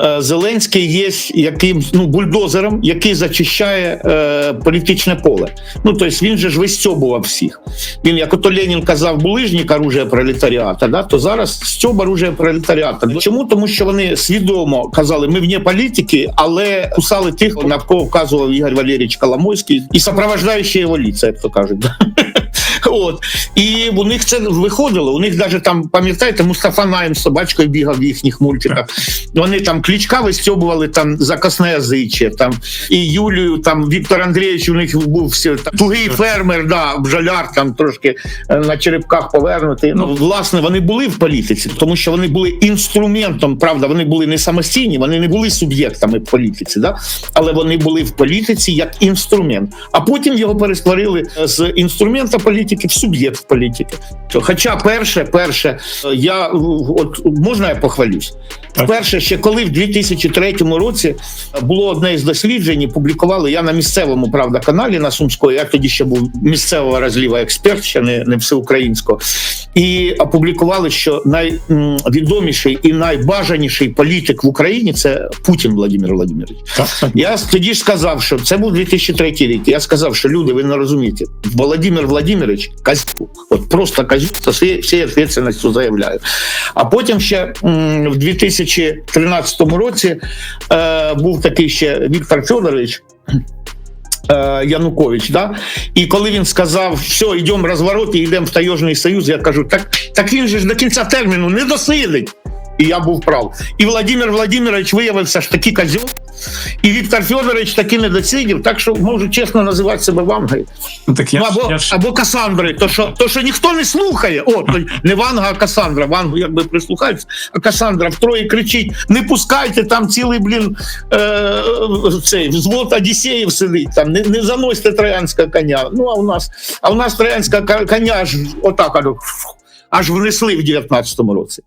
е, Зеленський є яким ну бульдозером, який зачищає е, політичне поле. Ну тобто він же ж вистьобував всіх. Він, як ото Ленін казав, булижник оружия пролетаріата, да, то зараз стьоб оружия пролетаріата. Чому? Тому що вони свідомо казали, ми вне політики, але кусали тих, на кого вказував Ігор Валерійович Коломойський і сопровождаючі його ліца, як то кажуть. От і у них це виходило. У них навіть там пам'ятаєте, Мустафа Найм з собачкою бігав в їхніх мультиках. Вони там клічка вистьобували там закосне язиче. Там і Юлію, там Віктор Андрійович у них був все там, тугий фермер, да, бджоляр там трошки е, на черепках повернутий. Ну власне вони були в політиці, тому що вони були інструментом. Правда, вони були не самостійні, вони не були суб'єктами в політиці, да? але вони були в політиці як інструмент. А потім його перестворили з інструмента політики в суб'єкт політики. Хоча перше, перше, е, я е, от можна я похвалюсь? Перше, ще коли в 2003 році було одне із досліджень, публікували я на місцевому правда каналі на Сумської. Я тоді ще був місцевого розліва експерт, ще не, не всеукраїнського, і опублікували, що найвідоміший і найбажаніший політик в Україні це Путін Владимир Владимирович. Я тоді ж сказав, що це був 2003 рік. Я сказав, що люди, ви не розумієте, Володимир Владимирович козюк, от просто козюк, то всі, всі відповідальністю заявляю. А потім ще в 2013 році е, був такий ще Віктор Федорович. Е, Янукович, да? і коли він сказав, все, йдемо розворот і йдемо в Таєжний Союз, я кажу, так, так він же ж до кінця терміну не досидить. І я був прав. І Владимир Владимирович виявився ж таки козьол, і Віктор Федорович таки не досидів, так що можу чесно називати себе Вангою. Ну, так я, Ну, або, я або Касандри, то що, то, що ніхто не слухає. О, то не Ванга, а Касандра. Вангу якби прислухаються, а Касандра втроє кричить: не пускайте там цілий, блін, е, цей взвод Одіссеїв сидить, там, не, не заносьте троянського коня. Ну, а у нас, а у нас троянського ка- коня аж отак аж внесли в 19-му році.